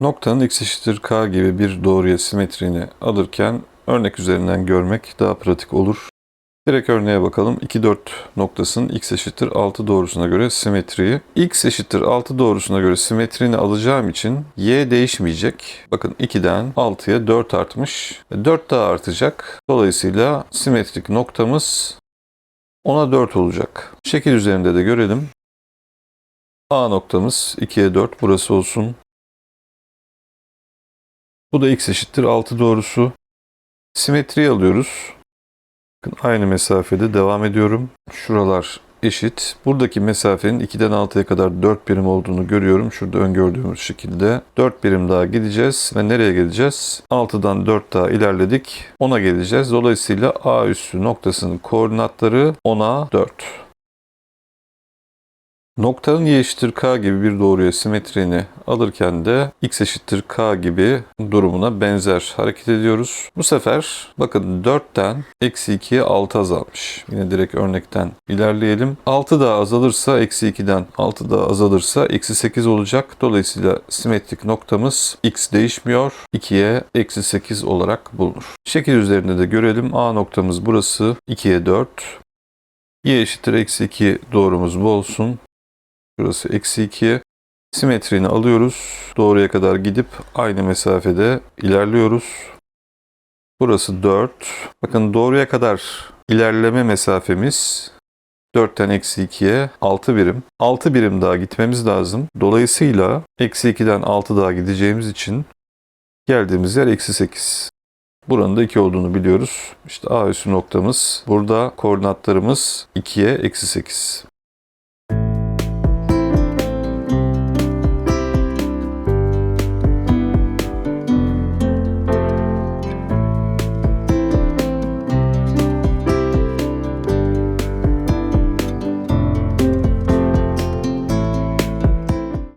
Noktanın x eşittir k gibi bir doğruya simetriğini alırken örnek üzerinden görmek daha pratik olur. Direkt örneğe bakalım. 2, 4 noktasının x eşittir 6 doğrusuna göre simetriği. x eşittir 6 doğrusuna göre simetriğini alacağım için y değişmeyecek. Bakın 2'den 6'ya 4 artmış. 4 daha artacak. Dolayısıyla simetrik noktamız 10'a 4 olacak. Şekil üzerinde de görelim. A noktamız 2'ye 4 burası olsun. Bu da x eşittir 6 doğrusu. Simetriyi alıyoruz. Bakın aynı mesafede devam ediyorum. Şuralar eşit. Buradaki mesafenin 2'den 6'ya kadar 4 birim olduğunu görüyorum. Şurada öngördüğümüz şekilde. 4 birim daha gideceğiz. Ve nereye geleceğiz? 6'dan 4 daha ilerledik. 10'a geleceğiz. Dolayısıyla A üssü noktasının koordinatları 10'a 4. Noktanın y eşittir k gibi bir doğruya simetriğini alırken de x eşittir k gibi durumuna benzer hareket ediyoruz. Bu sefer bakın 4'ten eksi 2'ye 6 azalmış. Yine direkt örnekten ilerleyelim. 6 daha azalırsa eksi 2'den 6 daha azalırsa eksi 8 olacak. Dolayısıyla simetrik noktamız x değişmiyor. 2'ye eksi 8 olarak bulunur. Şekil üzerinde de görelim. A noktamız burası. 2'ye 4. y eşittir eksi 2 doğrumuz bu olsun. Burası eksi 2. Simetriğini alıyoruz. Doğruya kadar gidip aynı mesafede ilerliyoruz. Burası 4. Bakın doğruya kadar ilerleme mesafemiz 4'ten eksi 2'ye 6 birim. 6 birim daha gitmemiz lazım. Dolayısıyla eksi 2'den 6 daha gideceğimiz için geldiğimiz yer eksi 8. Buranın da 2 olduğunu biliyoruz. İşte A üssü noktamız. Burada koordinatlarımız 2'ye eksi 8.